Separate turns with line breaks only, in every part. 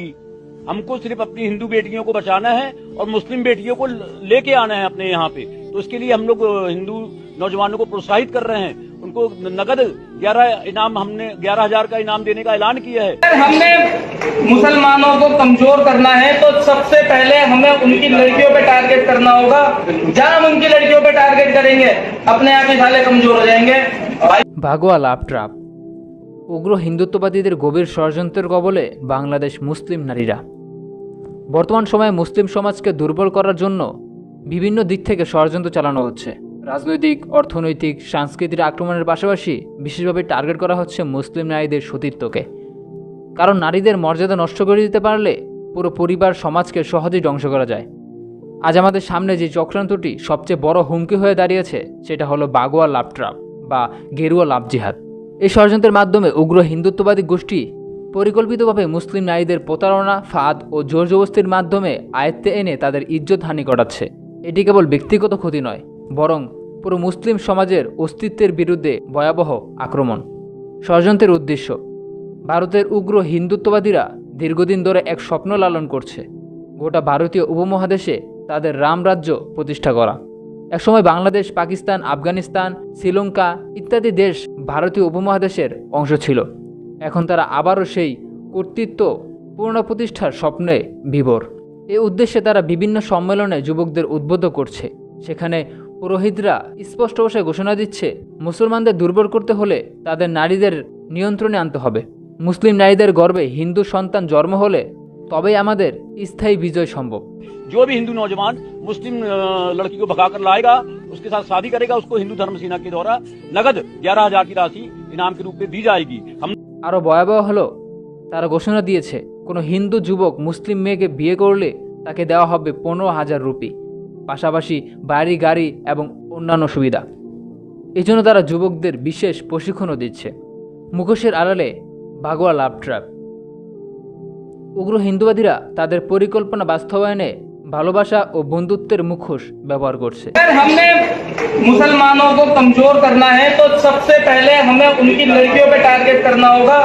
हमको सिर्फ़ अपनी हिंदू बेटियों को बचाना है और मुस्लिम बेटियों को लेके आना है अपने यहाँ पे। तो इसके लिए हम लोग हिंदू नौजवानों को प्रोत्साहित कर रहे हैं। उनको नगद ग्यारह इनाम हमने ग्यारह हज़ार का इनाम देने का ऐलान किया है।
हमने मुसलमानों को कमज़ोर करना है तो सबसे पहले हमें उनकी लड़कियों पे टारगेट करना होगा। जहाँ हम उनकी लड़कियों पे टारगेट करेंगे अपने आप ही साले कमज़ोर हो जाएँगे।
भागवा लाप ट्राप উগ্র হিন্দুত্ববাদীদের গভীর ষড়যন্ত্রের কবলে বাংলাদেশ মুসলিম নারীরা। বর্তমান সময়ে মুসলিম সমাজকে দুর্বল করার জন্য বিভিন্ন দিক থেকে ষড়যন্ত্র চালানো হচ্ছে। রাজনৈতিক, অর্থনৈতিক, সাংস্কৃতিক আক্রমণের পাশাপাশি বিশেষভাবে টার্গেট করা হচ্ছে মুসলিম নারীদের সতীত্বকে কারণ নারীদের মর্যাদা নষ্ট করে দিতে পারলে পুরো পরিবার সমাজকে সহজেই ধ্বংস করা যায়। আজ আমাদের সামনে যে চক্রান্তটি সবচেয়ে বড় হুমকি হয়ে দাঁড়িয়েছে, সেটা হলো বাগোয়া লাভ ট্রাপ বা গেরুয়া লাভ জিহাদ। এই ষড়যন্ত্রের মাধ্যমে উগ্র হিন্দুত্ববাদী গোষ্ঠী পরিকল্পিতভাবে মুসলিম নারীদের প্রতারণা, ফাঁদ ও জোর জবস্তির মাধ্যমে আয়ত্তে এনে তাদের ইজ্জত হানি ঘটাচ্ছে। এটি কেবল ব্যক্তিগত ক্ষতি নয়, বরং পুরো মুসলিম সমাজের অস্তিত্বের বিরুদ্ধে ভয়াবহ আক্রমণ। ষড়যন্ত্রের উদ্দেশ্য, ভারতের উগ্র হিন্দুত্ববাদীরা দীর্ঘদিন ধরে এক স্বপ্ন লালন করছে। গোটা ভারতীয় উপমহাদেশে তাদের রামরাজ্য প্রতিষ্ঠা করা। একসময় বাংলাদেশ, পাকিস্তান, আফগানিস্তান, শ্রীলঙ্কা ইত্যাদি দেশ ভারতীয় উপমহাদেশের অংশ ছিল। এখন তারা আবারও সেই কর্তৃত্ব পুনঃপ্রতিষ্ঠার স্বপ্নে বিভোর। এই উদ্দেশ্যে তারা বিভিন্ন সম্মেলনে যুবকদের উদ্বুদ্ধ করছে। সেখানে পুরোহিতরা স্পষ্ট ভাষায় ঘোষণা দিচ্ছে, মুসলমানদের দুর্বল করতে হলে তাদের নারীদের নিয়ন্ত্রণে আনতে হবে। মুসলিম নারীদের গর্বে হিন্দু সন্তান জন্ম হলে তবেই আমাদের স্থায়ী বিজয় সম্ভব
जो भी हिंदू नौजवान मुस्लिम अ, लड़की को भगा कर लाएगा उसके साथ शादी करेगा उसको हिंदू धर्म सेना के द्वारा नगद ग्यारह हजार की राशि इनाम के रूप में दी जाएगी हम
আরও ভয়াবহ হলো তারা ঘোষণা দিয়েছে কোনো হিন্দু যুবক মুসলিম মেয়েকে বিয়ে করলে তাকে দেওয়া হবে পনেরো হাজার রুপি পাশাপাশি বাড়ি গাড়ি এবং অন্যান্য সুবিধা এই জন্য তারা যুবকদের বিশেষ প্রশিক্ষণও দিচ্ছে মুখোশের আড়ালে ভাগোয়া লাভ ট্র্যাপ উগ্র হিন্দুবাদীরা তাদের পরিকল্পনা বাস্তবায়নে ভালোবাসা ও বন্ধুত্বের মুখোশ ব্যবহার করছে
अगर हमने मुसलमानों को कमजोर करना है तो सबसे पहले हमें उनकी लड़कियों पे टारगेट करना होगा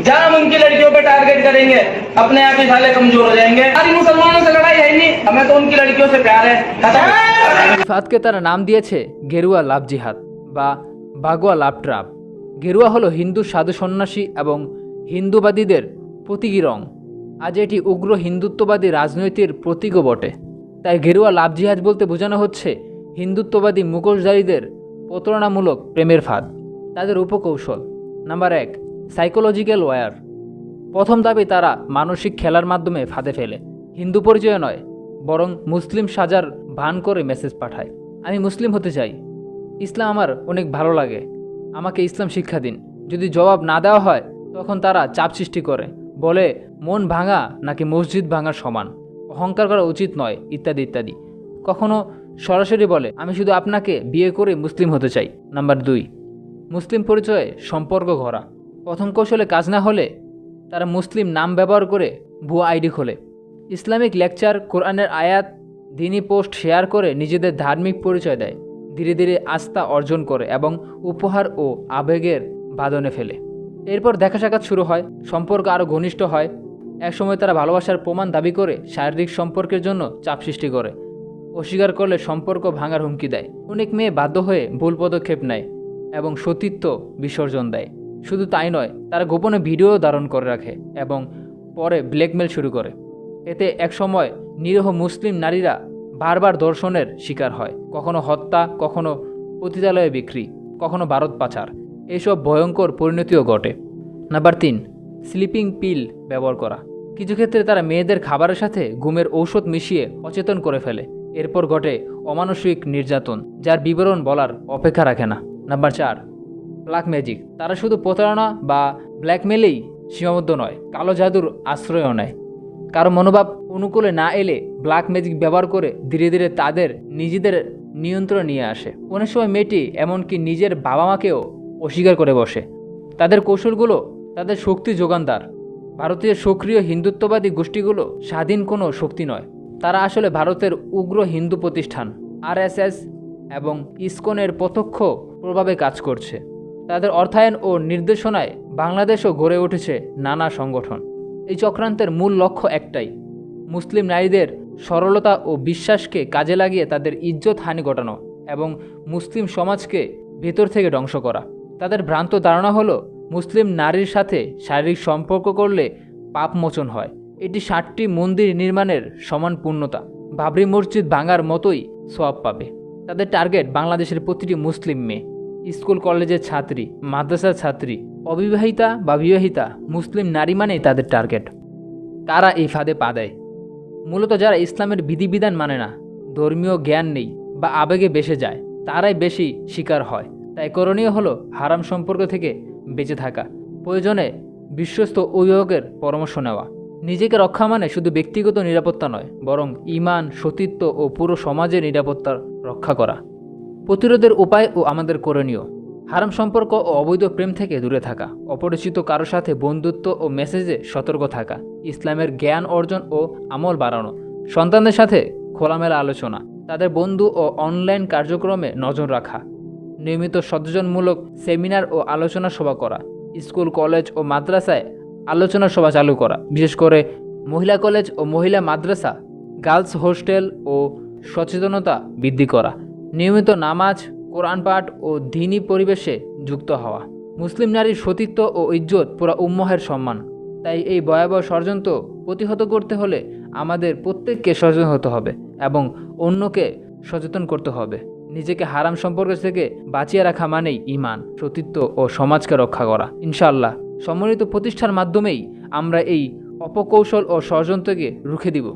जब हम उनकी लड़कियों पे टारगेट करेंगे अपने आप ही साले कमजोर हो जाएंगे हमारी मुसलमानों से लड़ाई है ही नहीं हमें तो उनकी लड़कियों से प्यार है खत्म
এই ফাঁদকে তারা নাম দিয়েছে গেরুয়া লাভ জিহাদ বা বাগোয়া লাভ ট্রাপ গেরুয়া হলো হিন্দু সাধু সন্ন্যাসী এবং হিন্দুবাদীদের প্রতীকী রং আজ এটি উগ্র হিন্দুত্ববাদী রাজনৈতিক প্রতীকও বটে। তাই গেরুয়া লাভ জিহাদ বলতে বোঝানো হচ্ছে, হিন্দুত্ববাদী মুখোশধারীদের প্রতারণামূলক প্রেমের ফাঁদ, তাদের উপকৌশল। নাম্বার এক সাইকোলজিক্যাল ওয়্যার প্রথম দাবি তারা মানসিক খেলার মাধ্যমে ফাঁদে ফেলে। হিন্দু পরিচয় নয়, বরং মুসলিম সাজার ভান করে মেসেজ পাঠায়। আমি মুসলিম হতে চাই। ইসলাম আমার অনেক ভালো লাগে। আমাকে ইসলাম শিক্ষা দিন। যদি জবাব না দেওয়া হয়, তখন তারা চাপ সৃষ্টি করে। বলে, মন ভাঙা নাকি মসজিদ ভাঙার সমান? অহংকার করা উচিত নয়, ইত্যাদি ইত্যাদি। কখনো সরাসরি বলে, আমি শুধু আপনাকে বিয়ে করে মুসলিম হতে চাই। নাম্বার দুই, মুসলিম পরিচয়ে সম্পর্ক গড়া। প্রথম কৌশলে কাজ না হলে তারা মুসলিম নাম ব্যবহার করে ভুয়া আইডি খোলে। ইসলামিক লেকচার, কোরআনের আয়াত দিনই পোস্ট শেয়ার করে নিজেদের ধার্মিক পরিচয় দেয়। ধীরে ধীরে আস্থা অর্জন করে এবং উপহার ও আবেগের বাদনে ফেলে। এরপর দেখা সাক্ষাৎ শুরু হয়, সম্পর্ক আরও ঘনিষ্ঠ হয়। একসময় তারা ভালোবাসার প্রমাণ দাবি করে শারীরিক সম্পর্কের জন্য চাপ সৃষ্টি করে, অস্বীকার করলে সম্পর্ক ভাঙার হুমকি দেয়। অনেক মেয়ে বাধ্য হয়ে ভুল পদক্ষেপ নেয় এবং সতীত্ব বিসর্জন দেয়। শুধু তাই নয়, তারা গোপনে ভিডিও ধারণ করে রাখে এবং পরে ব্ল্যাকমেল শুরু করে। এতে একসময় নিরীহ মুসলিম নারীরা বারবার দর্শনের শিকার হয়। কখনো হত্যা, কখনো পতিতালয়ে বিক্রি, কখনো ভারত পাচার। এসব ভয়ঙ্কর পরিণতিও ঘটে। নাম্বার তিন স্লিপিং পিল ব্যবহার করা। কিছু ক্ষেত্রে তারা মেয়েদের খাবারের সাথে ঘুমের ঔষধ মিশিয়ে অচেতন করে ফেলে। এরপর ঘটে অমানসিক নির্যাতন, যার বিবরণ বলার অপেক্ষা রাখে না। নাম্বার চার ব্ল্যাক ম্যাজিক তারা শুধু প্রতারণা বা ব্ল্যাকমেলেই সীমাবদ্ধ নয়, কালো জাদুর আশ্রয়ও নেয়। কারও মনোভাব অনুকূলে না এলে ব্ল্যাক ম্যাজিক ব্যবহার করে ধীরে ধীরে তাদের নিজেদের নিয়ন্ত্রণ নিয়ে আসে। অনেক সময় মেয়েটি এমনকি নিজের বাবা মাকেও অস্বীকার করে বসে। তাদের কৌশলগুলো, তাদের শক্তি যোগানদার। ভারতীয় সক্রিয় হিন্দুত্ববাদী গোষ্ঠীগুলো স্বাধীন কোনো শক্তি নয়। তারা আসলে ভারতের উগ্র হিন্দু প্রতিষ্ঠান, আরএসএস, এবং ইসকনের প্রত্যক্ষ প্রভাবে কাজ করছে। তাদের অর্থায়ন ও নির্দেশনায় বাংলাদেশও গড়ে উঠেছে নানা সংগঠন। এই চক্রান্তের মূল লক্ষ্য একটাই, মুসলিম নারীদের সরলতা ও বিশ্বাসকে কাজে লাগিয়ে তাদের ইজ্জত হানি ঘটানো এবং মুসলিম সমাজকে ভেতর থেকে ধ্বংস করা। তাদের ভ্রান্ত ধারণা হলো, মুসলিম নারীর সাথে শারীরিক সম্পর্ক করলে পাপ মোচন হয়। এটি ষাটটি মন্দির নির্মাণের সমান পূর্ণতা। বাবরি মসজিদ ভাঙার মতোই সোয়াব পাবে। তাদের টার্গেট বাংলাদেশের প্রতিটি মুসলিম মেয়ে। স্কুল কলেজের ছাত্রী, মাদ্রাসার ছাত্রী, অবিবাহিতা বা বিবাহিতা, মুসলিম নারী মানেই তাদের টার্গেট। কারা এই ফাঁদে পা দেয়। মূলত যারা ইসলামের বিধিবিধান মানে না, ধর্মীয় জ্ঞান নেই বা আবেগে বেসে যায়, তারাই বেশি শিকার হয়। তাই করণীয় হলো হারাম সম্পর্ক থেকে বেঁচে থাকা। প্রয়োজনে বিশ্বস্ত অভিভাবকের পরামর্শ নেওয়া। নিজেকে রক্ষা মানে শুধু ব্যক্তিগত নিরাপত্তা নয়, বরং ইমান, সতীত্ব ও পুরো সমাজের নিরাপত্তা রক্ষা করা। প্রতিরোধের উপায় ও আমাদের করণীয়। হারাম সম্পর্ক ও অবৈধ প্রেম থেকে দূরে থাকা। অপরিচিত কারও সাথে বন্ধুত্ব ও মেসেজে সতর্ক থাকা। ইসলামের জ্ঞান অর্জন ও আমল বাড়ানো। সন্তানদের সাথে খোলামেলা আলোচনা। তাদের বন্ধু ও অনলাইন কার্যক্রমে নজর রাখা। নিয়মিত সচেতনমূলক সেমিনার ও আলোচনা সভা করা, স্কুল, কলেজ ও মাদ্রাসায় আলোচনা সভা চালু করা, বিশেষ করে মহিলা কলেজ ও মহিলা মাদ্রাসা, গার্লস হোস্টেল ও সচেতনতা বৃদ্ধি করা, নিয়মিত নামাজ, কোরআন পাঠ ও দিনী পরিবেশে যুক্ত হওয়া। মুসলিম নারীর সতীত্ব ও ইজ্জত পুরা উম্মহের সম্মান। তাই এই ভয়াবহ ষড়যন্ত্র প্রতিহত করতে হলে আমাদের প্রত্যেককে সচেতন হতে হবে এবং অন্যকে সচেতন করতে হবে। নিজেকে হারাম সম্পর্ক থেকে বাঁচিয়ে রাখা মানেই ইমান সতীত্ব ও সমাজকে রক্ষা করা। ইনশাল্লাহ সমন্বিত প্রতিষ্ঠার মাধ্যমেই আমরা এই অপকৌশল ও ষড়যন্ত্রকে রুখে দিব।